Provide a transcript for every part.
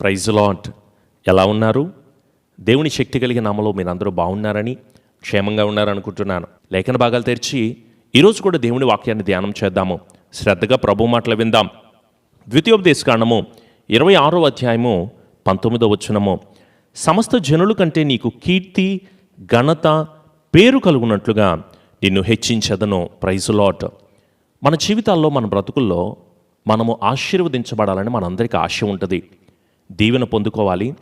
Praise lot ఎలా ఉన్నారు? దేవుని శక్తి కలిగిన నామలో మీరందరూ బాగున్నారని క్షేమంగా ఉన్నారనుకుంటున్నాను. లేఖన భాగాలు తెరిచి ఈరోజు కూడా దేవుని వాక్యాన్ని ధ్యానం చేద్దాము. శ్రద్ధగా ప్రభు మాటలు విందాం. ద్వితీయోపదేశ కాండము ఇరవై ఆరో అధ్యాయము పంతొమ్మిదో వచనము. సమస్త జనుల కంటే నీకు కీర్తి ఘనత పేరు కలుగునట్లుగా నిన్ను హెచ్చించదను. ప్రైజ్ లాట్ మన జీవితాల్లో మన బ్రతుకుల్లో మనము ఆశీర్వదించబడాలని మనందరికీ ఆశ ఉంటుంది. దీవెన పొందుకోవాలి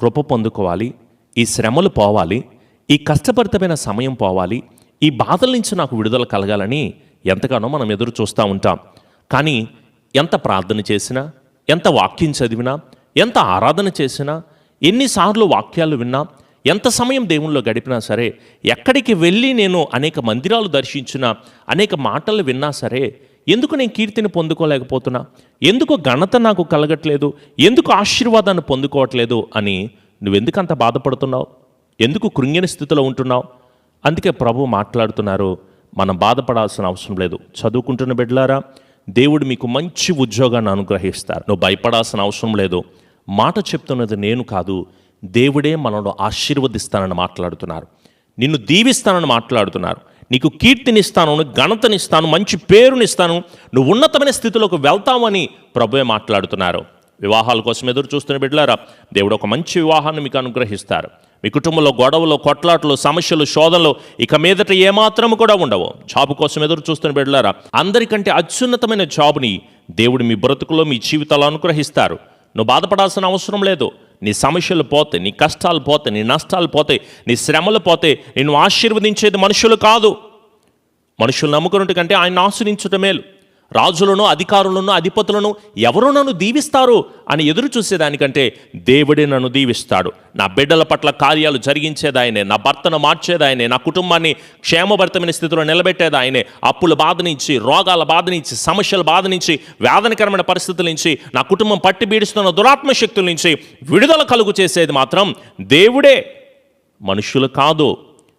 కృప పొందుకోవాలి ఈ శ్రమలు పోవాలి ఈ కష్టభరితమైన సమయం పోవాలి ఈ బాధల నుంచి నాకు విడుదల కలగాలని ఎంతగానో మనం ఎదురు చూస్తూ ఉంటాం. కానీ ఎంత ప్రార్థన చేసినా ఎంత వాక్యం చదివినా ఎంత ఆరాధన చేసినా ఎన్నిసార్లు వాక్యాలు విన్నా ఎంత సమయం దేవుల్లో గడిపినా సరే ఎక్కడికి వెళ్ళి నేను అనేక మందిరాలు దర్శించినా అనేక మాటలు విన్నా సరే ఎందుకు నేను కీర్తిని పొందుకోలేకపోతున్నా? ఎందుకు ఘనత నాకు కలగట్లేదు? ఎందుకు ఆశీర్వాదాన్ని పొందుకోవట్లేదు అని నువ్వెందుకు అంత బాధపడుతున్నావు? ఎందుకు కృంగిన స్థితిలో ఉంటున్నావు? అందుకే ప్రభు మాట్లాడుతున్నారు మనం బాధపడాల్సిన అవసరం లేదు. చదువుకుంటున్న బిడ్డలారా దేవుడు మీకు మంచి ఉద్యోగాన్ని అనుగ్రహిస్తారు. నువ్వు భయపడాల్సిన అవసరం లేదు. మాట చెప్తున్నది నేను కాదు దేవుడే మనలో ఆశీర్వదిస్తానని మాట్లాడుతున్నారు. నిన్ను దీవిస్తానని మాట్లాడుతున్నారు. నీకు కీర్తినిస్తాను ఘనతనిస్తాను మంచి పేరునిస్తాను నువ్వు ఉన్నతమైన స్థితిలోకి వెళ్తామని ప్రభువే మాట్లాడుతున్నారు. వివాహాల కోసం ఎదురు చూస్తున్న బిడ్డలారా దేవుడు ఒక మంచి వివాహాన్ని మీకు అనుగ్రహిస్తారు. మీ కుటుంబంలో గొడవలు కొట్లాటలు సమస్యలు శోధనలు ఇక మీదట ఏమాత్రం కూడా ఉండవు. జాబ్ కోసం ఎదురు చూస్తున్న బిడ్డలారా అందరికంటే అత్యున్నతమైన జాబ్ని దేవుడు మీ బ్రతుకులో మీ జీవితాలు అనుగ్రహిస్తారు. నువ్వు బాధపడాల్సిన అవసరం లేదు. నీ సమస్యలు పోతే నీ కష్టాలు పోతే నీ నష్టాలు పోతాయి నీ శ్రమలు పోతాయి నిన్ను ఆశీర్వదించేది మనుషులు కాదు. మనుషులు నమ్ముకున్నట్టు కంటే ఆయన ఆశ్రయించడం మేలు. రాజులను అధికారులను అధిపతులను ఎవరు నన్ను దీవిస్తారు అని ఎదురు చూసేదానికంటే దేవుడే నన్ను దీవిస్తాడు. నా బిడ్డల పట్ల కార్యాలు జరిగించేదాయనే నా భర్తను మార్చేదాయనే నా కుటుంబాన్ని క్షేమభరితమైన స్థితిలో నిలబెట్టేదాయనే అప్పుల బాధ నుంచి రోగాల బాధ నుంచి సమస్యల బాధ నుంచి వేదనకరమైన పరిస్థితుల నుంచి నా కుటుంబం పట్టి పీడిస్తున్న దురాత్మ శక్తుల నుంచి విడుదల కలుగు చేసేది మాత్రం దేవుడే. మనుషులు కాదు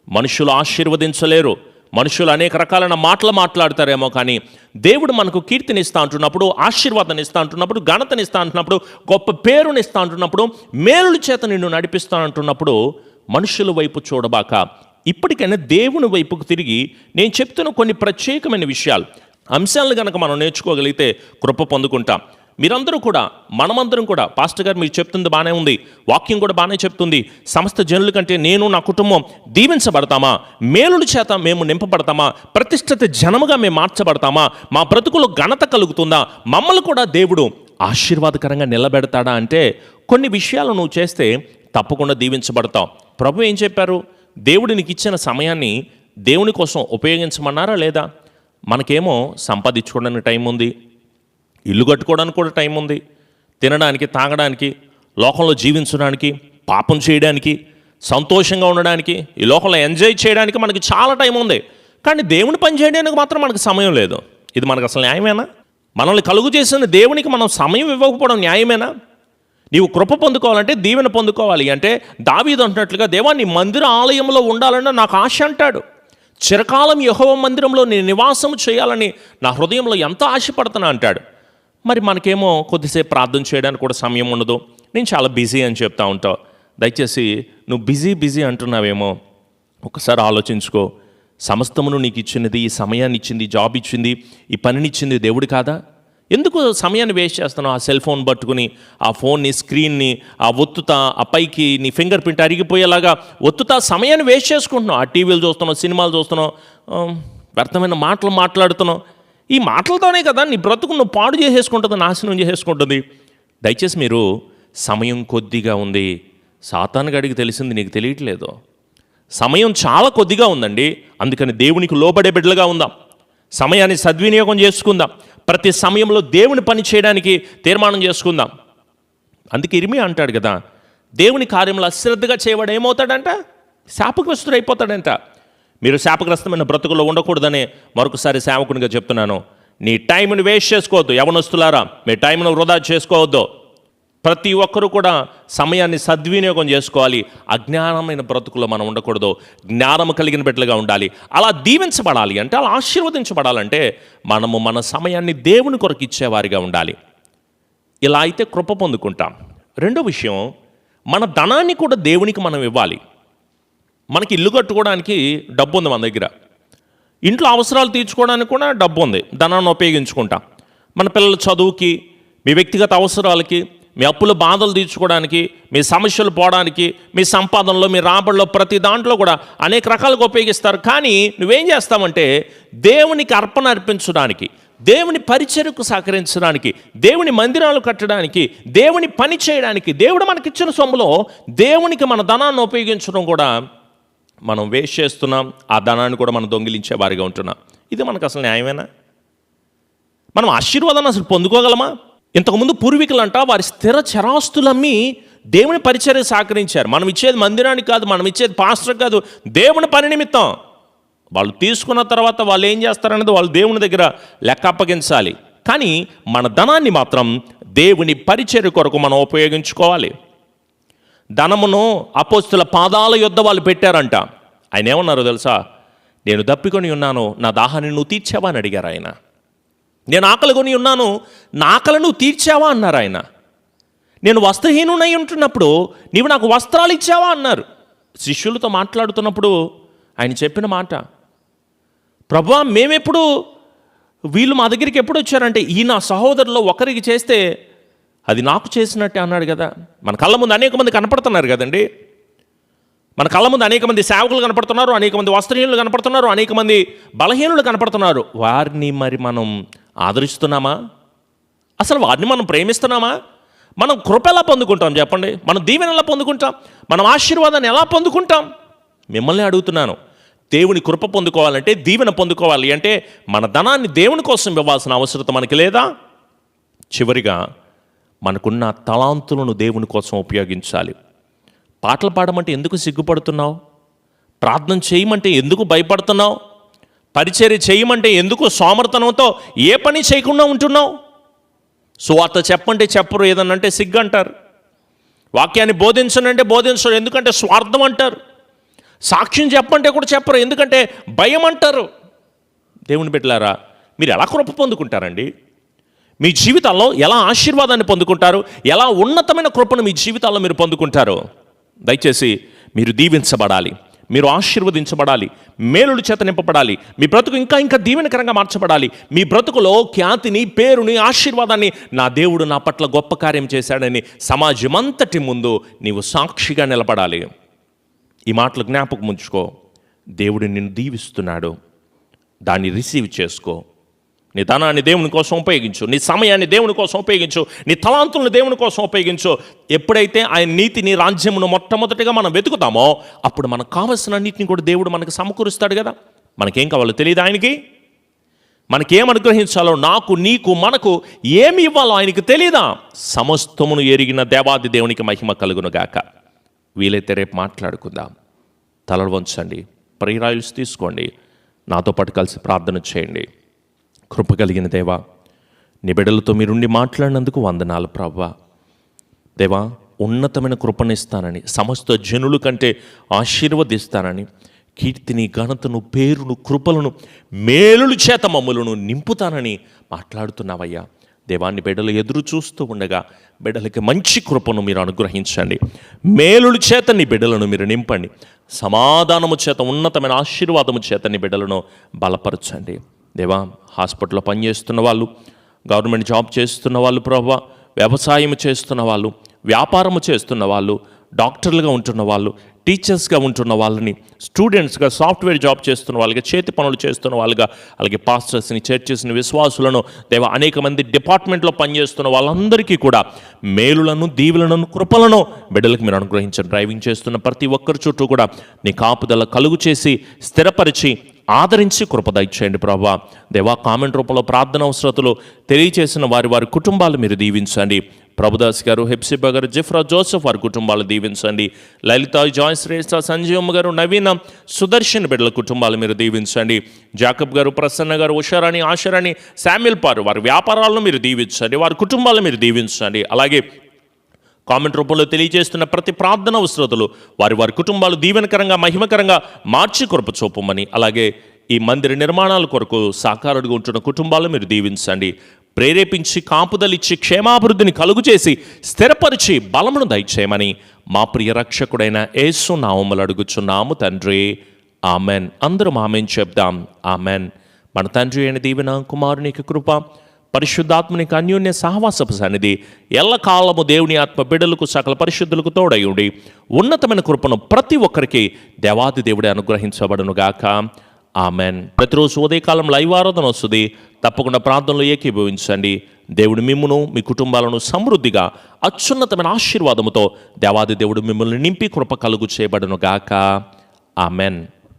మనుషులు ఆశీర్వదించలేరు. మనుషులు అనేక రకాలైన మాటలు మాట్లాడతారేమో కానీ దేవుడు మనకు కీర్తినిస్తా అంటున్నప్పుడు ఆశీర్వాదాన్ని ఇస్తా అంటున్నప్పుడు ఘనతనిస్తా అంటున్నప్పుడు గొప్ప పేరునిస్తా అంటున్నప్పుడు మేలుల చేత నిన్ను నడిపిస్తా అంటున్నప్పుడు మనుషుల వైపు చూడబాక ఇప్పటికైనా దేవుని వైపుకు తిరిగి నేను చెప్తున్న కొన్ని ప్రత్యేకమైన విషయాలు. అంశాలను కనుక మనం నేర్చుకోగలిగితే కృప పొందుకుంటాం. మీరందరూ కూడా మనమందరం కూడా పాస్టర్ గారు మీరు చెప్తుంది బాగానే ఉంది వాక్యం కూడా బాగానే చెప్తుంది. సమస్త జనుల కంటే నేను నా కుటుంబం దీవించబడతామా? మేలుల చేత మేము నింపబడతామా? ప్రతిష్ఠిత జనముగా మేము మార్చబడతామా? మా బ్రతుకులో ఘనత కలుగుతుందా? మమ్మల్ని కూడా దేవుడు ఆశీర్వాదకరంగా నిలబెడతాడా అంటే కొన్ని విషయాలు నువ్వు చేస్తే తప్పకుండా దీవించబడతావు. ప్రభు ఏం చెప్పారు? దేవుడు నీకు ఇచ్చిన సమయాన్ని దేవుని కోసం ఉపయోగించమన్నారా లేదా? మనకేమో సంపాదించుకోవడానికి టైం ఉంది. ఇల్లు కట్టుకోవడానికి కూడా టైం ఉంది. తినడానికి తాగడానికి లోకంలో జీవించడానికి పాపం చేయడానికి సంతోషంగా ఉండడానికి ఈ లోకంలో ఎంజాయ్ చేయడానికి మనకి చాలా టైం ఉంది. కానీ దేవుని పని చేయడానికి మాత్రం మనకు సమయం లేదు. ఇది మనకు అసలు న్యాయమేనా? మనల్ని కలుగు చేసిన దేవునికి మనం సమయం ఇవ్వకపోవడం న్యాయమేనా? నీవు కృప పొందుకోవాలంటే దీవెన పొందుకోవాలి అంటే దావీదు అంటున్నట్లుగా దేవా నీ మందిర ఆలయంలో ఉండాలని నాకు ఆశ అంటాడు. చిరకాలం యహోవ మందిరంలో నేను నివాసం చేయాలని నా హృదయంలో ఎంత ఆశపడుతున్నా అంటాడు. మరి మనకేమో కొద్దిసేపు ప్రార్థన చేయడానికి కూడా సమయం ఉండదు. నేను చాలా బిజీ అని చెప్తా ఉంటావు దయచేసి నువ్వు బిజీ బిజీ అంటున్నావేమో ఒకసారి ఆలోచించుకో. సమస్తమును నీకు ఇచ్చినది ఈ సమయాన్ని ఇచ్చింది జాబ్ ఇచ్చింది ఈ పనినిచ్చింది దేవుడు కాదా? ఎందుకు సమయాన్ని వేస్ట్ చేస్తున్నావు? ఆ సెల్ ఫోన్ పట్టుకుని ఆ ఫోన్ని స్క్రీన్ని ఆ ఒత్తుతా ఆ పైకి నీ ఫింగర్ ప్రింట్ అరిగిపోయేలాగా ఒత్తుతా సమయాన్ని వేస్ట్ చేసుకుంటున్నావు. ఆ టీవీలు చూస్తున్నావు సినిమాలు చూస్తున్నావు వ్యర్థమైన మాటలు మాట్లాడుతున్నావు. ఈ మాటలతోనే కదా నీ బ్రతుకు నువ్వు పాడు చేసేసుకుంటుంది నాశనం చేసేసుకుంటుంది. దయచేసి మీరు సమయం కొద్దిగా ఉంది. సాతాను గడికి తెలిసింది నీకు తెలియట్లేదు. సమయం చాలా కొద్దిగా ఉందండి. అందుకని దేవునికి లోబడే బిడ్డలుగా ఉందాం. సమయాన్ని సద్వినియోగం చేసుకుందాం. ప్రతి సమయంలో దేవుని పని చేయడానికి తీర్మానం చేసుకుందాం. అందుకే ఇరిమి అంటాడు కదా దేవుని కార్యంలో అశ్రద్ధగా చేయవాడు ఏమవుతాడంట శాపగ్రస్తుడు అయిపోతాడంట మీరు శాపగ్రస్తమైన బ్రతుకులో ఉండకూడదని మరొకసారి సేవకునిగా చెప్తున్నాను. నీ టైంని వేస్ట్ చేసుకోవద్దు యవనస్తులారా. మీ టైంను వృధా చేసుకోవద్దు. ప్రతి ఒక్కరూ కూడా సమయాన్ని సద్వినియోగం చేసుకోవాలి. అజ్ఞానమైన బ్రతుకులో మనం ఉండకూడదు. జ్ఞానం కలిగిన బిడ్డలుగా ఉండాలి. అలా దీవించబడాలి అంటే అలా ఆశీర్వదించబడాలంటే మనము మన సమయాన్ని దేవుని కొరకు ఇచ్చేవారిగా ఉండాలి. ఇలా అయితే కృప పొందుకుంటాం. రెండో విషయం మన ధనాన్ని కూడా దేవునికి మనం ఇవ్వాలి. మనకి ఇల్లు కట్టుకోవడానికి డబ్బు ఉంది మన దగ్గర. ఇంట్లో అవసరాలు తీర్చుకోవడానికి కూడా డబ్బు ఉంది ధనాన్ని ఉపయోగించుకుంటాం. మన పిల్లల చదువుకి మీ వ్యక్తిగత అవసరాలకి మీ అప్పుల బాధలు తీర్చుకోవడానికి మీ సమస్యలు పోవడానికి మీ సంపాదనలో మీ రాబడిలో ప్రతి దాంట్లో కూడా అనేక రకాలుగా ఉపయోగిస్తారు. కానీ నువ్వేం చేస్తావంటే దేవునికి అర్పణ అర్పించడానికి దేవుని పరిచర్కు సహకరించడానికి దేవుని మందిరాలు కట్టడానికి దేవుని పని చేయడానికి దేవుడు మనకిచ్చిన సొమ్ములో దేవునికి మన ధనాన్ని ఉపయోగించడం కూడా మనం వేస్ట్ చేస్తున్నాం ఆ ధనాన్ని కూడా మనం దొంగిలించే వారిగా ఉంటున్నాం. ఇది మనకు అసలు న్యాయమేనా? మనం ఆశీర్వాదాన్ని అసలు పొందుకోగలమా? ఇంతకుముందు పూర్వీకులంట వారి స్థిర చరాస్తులమ్మి దేవుని పరిచర్య సహకరించారు. మనం ఇచ్చేది మందిరానికి కాదు మనం ఇచ్చేది పాస్టర్ కాదు దేవుని పని నిమిత్తం. వాళ్ళు తీసుకున్న తర్వాత వాళ్ళు ఏం చేస్తారనేది వాళ్ళు దేవుని దగ్గర లెక్క అప్పగించాలి. కానీ మన ధనాన్ని మాత్రం దేవుని పరిచర్య కొరకు మనం ఉపయోగించుకోవాలి. ధనమును అపోస్తుల పాదాల యొద్ద వాళ్ళు పెట్టారంట. ఆయన ఏమన్నారో తెలుసా? నేను దప్పికొని ఉన్నాను నా దాహాన్ని నువ్వు తీర్చావా అని అడిగారు ఆయన. నేను ఆకలి కొని ఉన్నాను నా ఆకలి నువ్వు తీర్చావా అన్నారు ఆయన. నేను వస్త్రహీనునై ఉంటున్నప్పుడు నీవు నాకు వస్త్రాలు ఇచ్చావా అన్నారు. శిష్యులతో మాట్లాడుతున్నప్పుడు ఆయన చెప్పిన మాట ప్రభా మేమెప్పుడు వీళ్ళు మా దగ్గరికి ఎప్పుడు వచ్చారంటే ఈ నా సహోదరులో ఒకరికి చేస్తే అది నాకు చేసినట్టే అన్నాడు కదా. మన కళ్ళ ముందు అనేక మంది కనపడుతున్నారు కదండి. మన కళ్ళ ముందు అనేక మంది సేవకులు కనపడుతున్నారు అనేక మంది వస్త్రహీనులు కనపడుతున్నారు అనేక మంది బలహీనులు కనపడుతున్నారు. వారిని మరి మనం ఆదరిస్తున్నామా? అసలు వారిని మనం ప్రేమిస్తున్నామా? మనం కృప ఎలా పొందుకుంటాం చెప్పండి. మనం దీవెన ఎలా పొందుకుంటాం? మనం ఆశీర్వాదాన్ని ఎలా పొందుకుంటాం? మిమ్మల్ని అడుగుతున్నాను. దేవుని కృప పొందుకోవాలంటే దీవెన పొందుకోవాలి అంటే మన ధనాన్ని దేవుని కోసం ఇవ్వాల్సిన అవసరం మనకి లేదా? చివరిగా మనకున్న తలాంతులను దేవుని కోసం ఉపయోగించాలి. పాటలు పాడమంటే ఎందుకు సిగ్గుపడుతున్నావు? ప్రార్థన చేయమంటే ఎందుకు భయపడుతున్నావు? పరిచర్య చేయమంటే ఎందుకు సోమర్తనంతో ఏ పని చేయకుండా ఉంటున్నావు? సువార్త చెప్పంటే చెప్పరు ఏదన్నంటే సిగ్గు అంటారు వాక్యాన్ని బోధించనంటే బోధించరు ఎందుకంటే స్వార్థం అంటారు. సాక్ష్యం చెప్పంటే కూడా చెప్పరు ఎందుకంటే భయం అంటారు. దేవుని బిడ్డలారా మీరు ఎలా కృప పొందుకుంటారండి? మీ జీవితాల్లో ఎలా ఆశీర్వాదాన్ని పొందుకుంటారు? ఎలా ఉన్నతమైన కృపను మీ జీవితాల్లో మీరు పొందుకుంటారు దయచేసి మీరు దీవించబడాలి. మీరు ఆశీర్వదించబడాలి. మేలుడు చేత నింపబడాలి. మీ బ్రతుకు ఇంకా ఇంకా దీవెనకరంగా మార్చబడాలి. మీ బ్రతుకులో ఖ్యాతిని పేరుని ఆశీర్వాదాన్ని నా దేవుడు నా పట్ల గొప్ప కార్యం చేశాడని సమాజం అంతటి ముందు నీవు సాక్షిగా నిలబడాలి. ఈ మాటలు జ్ఞాపకం ఉంచుకో. దేవుడు నిన్ను దీవిస్తున్నాడు. దాన్ని రిసీవ్ చేసుకో. నీ ధనాన్ని దేవుని కోసం ఉపయోగించు నీ సమయాన్ని దేవుని కోసం ఉపయోగించు నీ తలాంతులను దేవుని కోసం ఉపయోగించు. ఎప్పుడైతే ఆయన నీతిని రాజ్యమును మొట్టమొదటిగా మనం వెతుకుతామో అప్పుడు మనకు కావలసిన నీతిని కూడా దేవుడు మనకు సమకూరుస్తాడు కదా. మనకేం కావాలో తెలియదు ఆయనకి? మనకేం అనుగ్రహించాలో నాకు నీకు మనకు ఏమి ఇవ్వాలో ఆయనకి తెలియదా సమస్తమును ఎరిగిన దేవాది దేవునికి మహిమ కలుగునుగాక వీలైతే రేపు మాట్లాడుకుందాం. తలలు వంచండి ప్రియురాయిల్స్ తీసుకోండి నాతో పాటు కలిసి ప్రార్థన చేయండి. కృప కలిగిన దేవా నీ బిడ్డలతో మీరుండి మాట్లాడినందుకు వందనాలు ప్రవ్వా. దేవా ఉన్నతమైన కృపనిస్తానని సమస్త జనుల కంటే ఆశీర్వదిస్తానని కీర్తిని ఘనతను పేరును కృపలను మేలులు చేత మమ్ములను నింపుతానని మాట్లాడుతున్నావయ్యా. దేవాన్ని బిడ్డలు ఎదురు చూస్తూ ఉండగా బిడ్డలకి మంచి కృపను మీరు అనుగ్రహించండి. మేలుడు చేత నీ బిడ్డలను మీరు నింపండి. సమాధానము చేత ఉన్నతమైన ఆశీర్వాదము చేత నీ బిడ్డలను బలపరచండి. దేవా హాస్పిటల్లో పనిచేస్తున్న వాళ్ళు గవర్నమెంట్ జాబ్ చేస్తున్న వాళ్ళు ప్రభావ వ్యవసాయం చేస్తున్న వాళ్ళు వ్యాపారము చేస్తున్న వాళ్ళు డాక్టర్లుగా ఉంటున్న వాళ్ళు టీచర్స్గా ఉంటున్న వాళ్ళని స్టూడెంట్స్గా సాఫ్ట్వేర్ జాబ్ చేస్తున్న వాళ్ళకి చేతి పనులు చేస్తున్న వాళ్ళుగా అలాగే పాస్టర్స్ని చర్చెస్ని విశ్వాసులను దేవ అనేక మంది డిపార్ట్మెంట్లో పనిచేస్తున్న వాళ్ళందరికీ కూడా మేలులను దీవులను కృపలను బిడ్డలకు మీరు అనుగ్రహించండి. డ్రైవింగ్ చేస్తున్న ప్రతి ఒక్కరి చుట్టూ కూడా నీ కాపుదల కలుగు చేసి స్థిరపరిచి ఆదరించి కృపదయచేయండి ప్రభా. దేవా కామెంట్ రూపంలో ప్రార్థన అవసరతలు తెలియచేసిన వారి వారి కుటుంబాలు మీరు దీవించండి. ప్రభుదాస్ గారు హెప్సిబా గారు జిఫ్రా జోసెఫ్ వారి కుటుంబాలు దీవించండి. లలిత జాయ్ శ్రేష్ఠ సంజీవమ్మ గారు నవీన సుదర్శన్ బిడ్డల కుటుంబాలు మీరు దీవించండి. జాకబ్ గారు ప్రసన్న గారు ఉషారాణి ఆశరాణి శామ్యుల్ పారు వారి వ్యాపారాలను మీరు దీవించండి. వారి కుటుంబాలను మీరు దీవించండి. అలాగే కామెంట్ రూపంలో తెలియజేస్తున్న ప్రతి ప్రార్థన అవసరతలు వారి వారి కుటుంబాలు దీవెనకరంగా మహిమకరంగా మార్చి కృప చూపమని అలాగే ఈ మందిర నిర్మాణాల కొరకు సాకారుడుగా ఉంటున్న కుటుంబాలు మీరు దీవించండి. ప్రేరేపించి కాపుదలిచ్చి క్షేమాభివృద్ధిని కలుగు చేసి స్థిరపరిచి బలమును దయచేయమని మా ప్రియ రక్షకుడైన యేసు నామములు అడుగుచున్నాము తండ్రి. ఆమెన్. అందరూ ఆమెన్ చెప్దాం. ఆమెన్. మన తండ్రి అయిన దీవెన కుమారునికి కృప పరిశుద్ధాత్మనికి అన్యోన్య సహవాసపు సన్నిధి ఎల్లకాలము దేవుని ఆత్మ బిడ్డలకు సకల పరిశుద్ధులకు తోడయుండి ఉన్నతమైన కృపను ప్రతి ఒక్కరికి దేవాది దేవుడే అనుగ్రహించబడును గాక ఆమెన్. ప్రతిరోజు ఉదయకాలం లైవ్ ఆరాధన వస్తుంది. తప్పకుండా ప్రార్థనలో ఏకీభవించండి. దేవుడు మిమ్మును మీ కుటుంబాలను సమృద్ధిగా అత్యున్నతమైన ఆశీర్వాదముతో దేవాది దేవుడు మిమ్మల్ని నింపి కృప కలుగు చేయబడును గాక ఆమెన్.